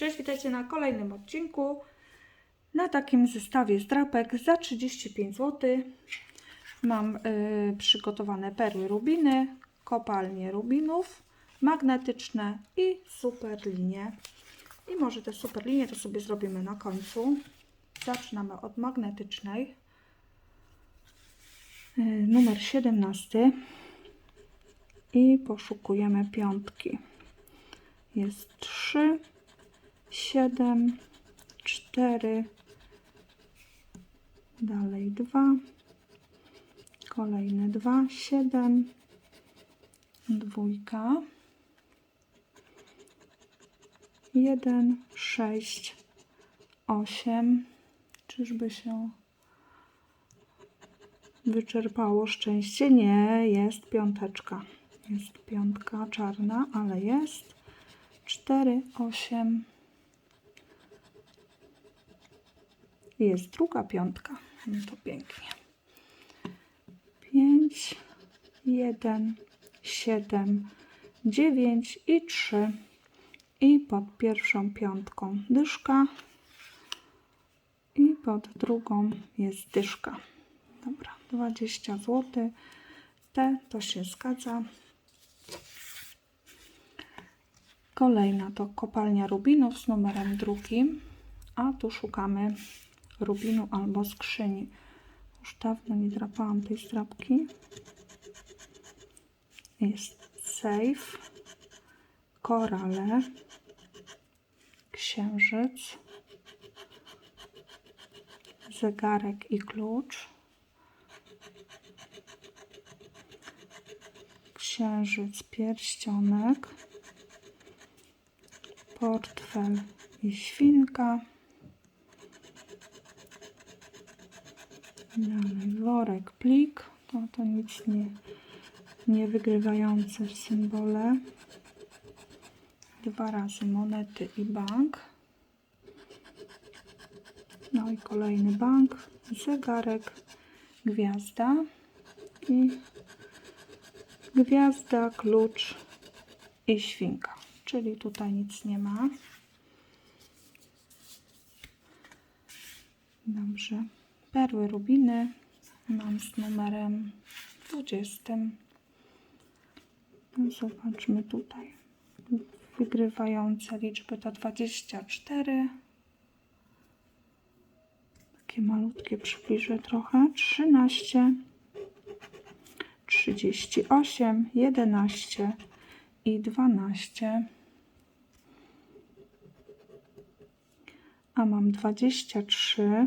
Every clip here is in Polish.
Cześć, witajcie na kolejnym odcinku. Na takim zestawie z drapek za 35 zł mam y, przygotowane perły rubiny, kopalnie rubinów, magnetyczne i super linie. I może te super linie to sobie zrobimy na końcu. Zaczynamy od magnetycznej. Y, numer 17 i poszukujemy piątki. Jest 3, 7, 4, dalej 2, kolejne 2, 7, dwójka, 1, 6, 8. Czyżby się wyczerpało szczęście? Nie, jest piąteczka. Jest piątka czarna, ale jest 4, 8. Jest druga piątka. No to pięknie. 5, 1, 7, 9 i 3. I pod pierwszą piątką dyszka. I pod drugą jest dyszka. Dobra, 20 zł. Te to się zgadza. Kolejna to kopalnia rubinów z numerem drugim, a tu szukamy rubinu albo skrzyni. Już dawno nie drapałam tej strapki. Jest safe, korale, księżyc, zegarek i klucz. Księżyc, pierścionek portfel i świnka. Dalej worek, plik. To, to nic nie, nie wygrywające symbole. Dwa razy monety i bank. No i kolejny bank, zegarek, gwiazda i gwiazda, klucz i świnka czyli tutaj nic nie ma. Dobrze. Perły rubiny mam z numerem 20. No zobaczmy tutaj. Wygrywające liczby to 24. Takie malutkie przybliżę trochę. 13. 38, 11 i 12. a mam 23,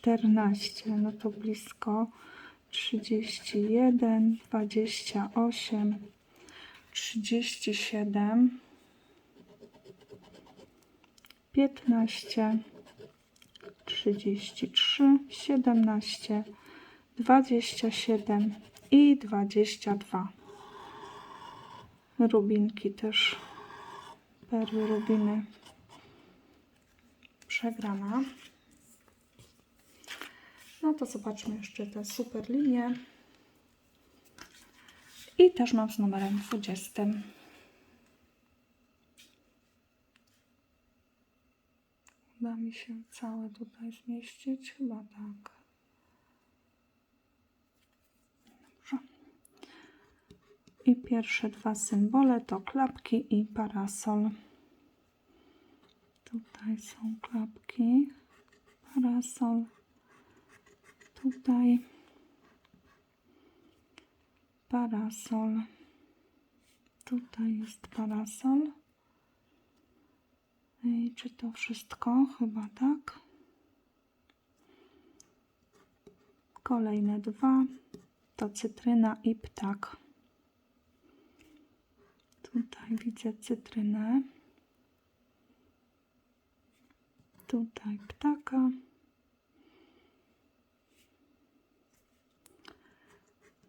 14, no to blisko 31, 28, 37, 15, 33, 17, 27 i 22. Rubinki też, perły rubiny przegrana. No to zobaczmy jeszcze te super linie. I też mam z numerem 20. Uda mi się całe tutaj zmieścić? Chyba tak. Dobrze. I pierwsze dwa symbole to klapki i parasol. Tutaj są klapki, parasol. Tutaj parasol. Tutaj jest parasol. I czy to wszystko? Chyba tak. Kolejne dwa to cytryna i ptak. Tutaj widzę cytrynę. Tutaj ptaka.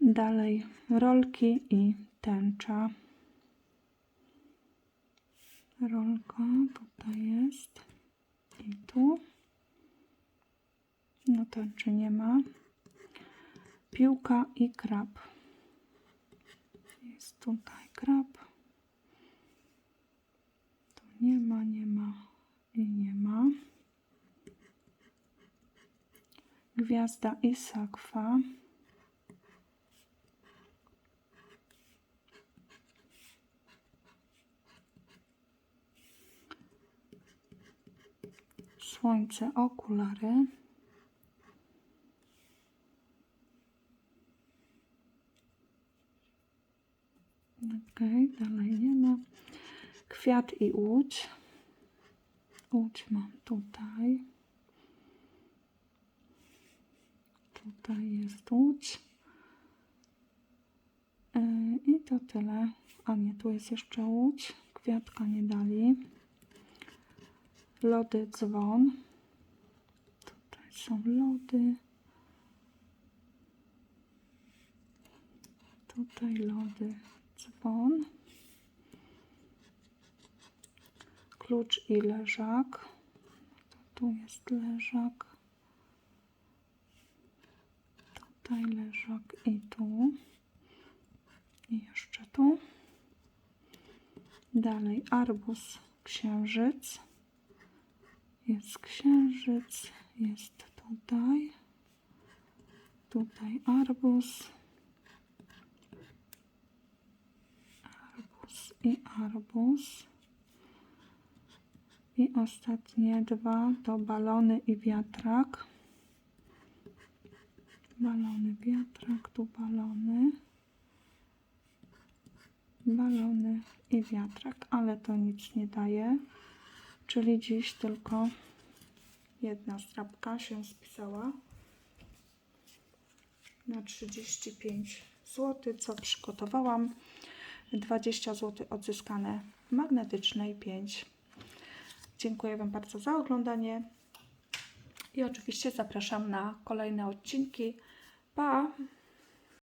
Dalej rolki i tęcza. Rolka tutaj jest i tu. No tęczy nie ma. Piłka i krab. Jest tutaj krab. Tu nie ma, nie ma i nie ma. Gwiazda i sakwa. Słońce, okulary. Okej, dalej nie ma. Kwiat i łódź. Łódź mam tutaj. Tutaj jest łódź. Yy, I to tyle. A nie, tu jest jeszcze łódź. Kwiatka nie dali. Lody dzwon. Tutaj są lody. Tutaj lody dzwon. Klucz i leżak. Tu jest leżak. Tutaj leżak i tu. I jeszcze tu. Dalej arbuz, księżyc. Jest księżyc, jest tutaj. Tutaj arbuz. Arbuz i arbuz. I ostatnie dwa to balony i wiatrak. Balony, wiatrak, tu balony. Balony i wiatrak, ale to nic nie daje. Czyli dziś tylko jedna strapka się spisała na 35 zł, co przygotowałam. 20 zł odzyskane magnetyczne i 5. Dziękuję Wam bardzo za oglądanie i oczywiście zapraszam na kolejne odcinki. Pa!